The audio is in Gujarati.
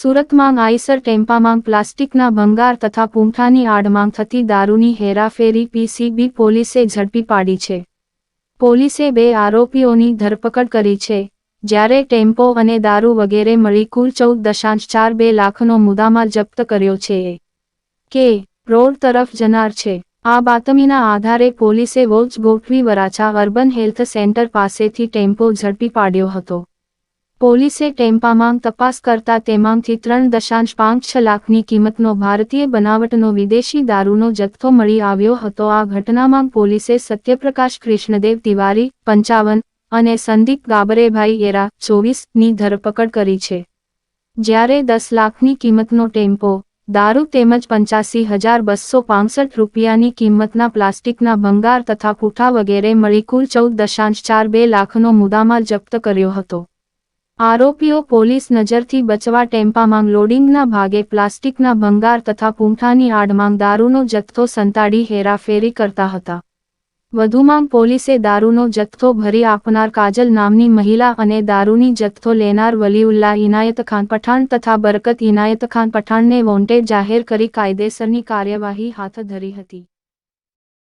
સુરતમાં આઈસર ટેમ્પામાં પ્લાસ્ટિકના ભંગાર તથા પૂંઠાની આડમાં થતી દારૂની હેરાફેરી પીસીબી પોલીસે ઝડપી પાડી છે. પોલીસે બે આરોપીઓની ધરપકડ કરી છે, જ્યારે ટેમ્પો અને દારૂ વગેરે મળી કુલ ચૌદ દશાંશ ચાર બે લાખનો મુદ્દામાલ જપ્ત કર્યો છે. કે, રોડ તરફ જનાર છે. આ બાતમીના આધારે પોલીસે વોચ ગોઠવી વરાછા અર્બન હેલ્થ સેન્ટર પાસેથી ટેમ્પો ઝડપી પાડ્યો હતો. પોલીસે ટેમ્પામાં તપાસ કરતા તેમાંથી ત્રણ દશાંશ પાંચ છ લાખની કિંમતનો ભારતીય બનાવટનો વિદેશી દારૂનો જથ્થો મળી આવ્યો હતો. આ ઘટનામાં પોલીસે સત્યપ્રકાશ કૃષ્ણદેવ તિવારી, પંચાવન અને સંદીપ ગાબરેભાઈ એરા ચોવીસની ધરપકડ કરી છે. જ્યારે દસ લાખની કિંમતનો ટેમ્પો, દારૂ તેમજ પંચાસી હજાર બસો પાંસઠ રૂપિયાની કિંમતના પ્લાસ્ટિકના ભંગાર તથા પૂઠા વગેરે મળી કુલ ચૌદ દશાંશ ચાર બે લાખનો મુદ્દામાલ જપ્ત કર્યો હતો. આરોપીઓ પોલીસ નજરથી બચવા ટેમ્પામાં લોડિંગના ભાગે પ્લાસ્ટિકના ભંગાર તથા પૂંઠાની આડમાં દારૂનો જથ્થો સંતાડી હેરાફેરી કરતા હતા. વધુમાં પોલીસે દારૂનો જથ્થો ભરી આપનાર કાજલ નામની મહિલા અને દારૂની જથ્થો લેનાર વલીઉલ્લા ઇનાયત ખાન પઠાણ તથા બરકત ઇનાયત ખાન પઠાણને વોન્ટેડ જાહેર કરી કાયદેસરની કાર્યવાહી હાથ ધરી હતી.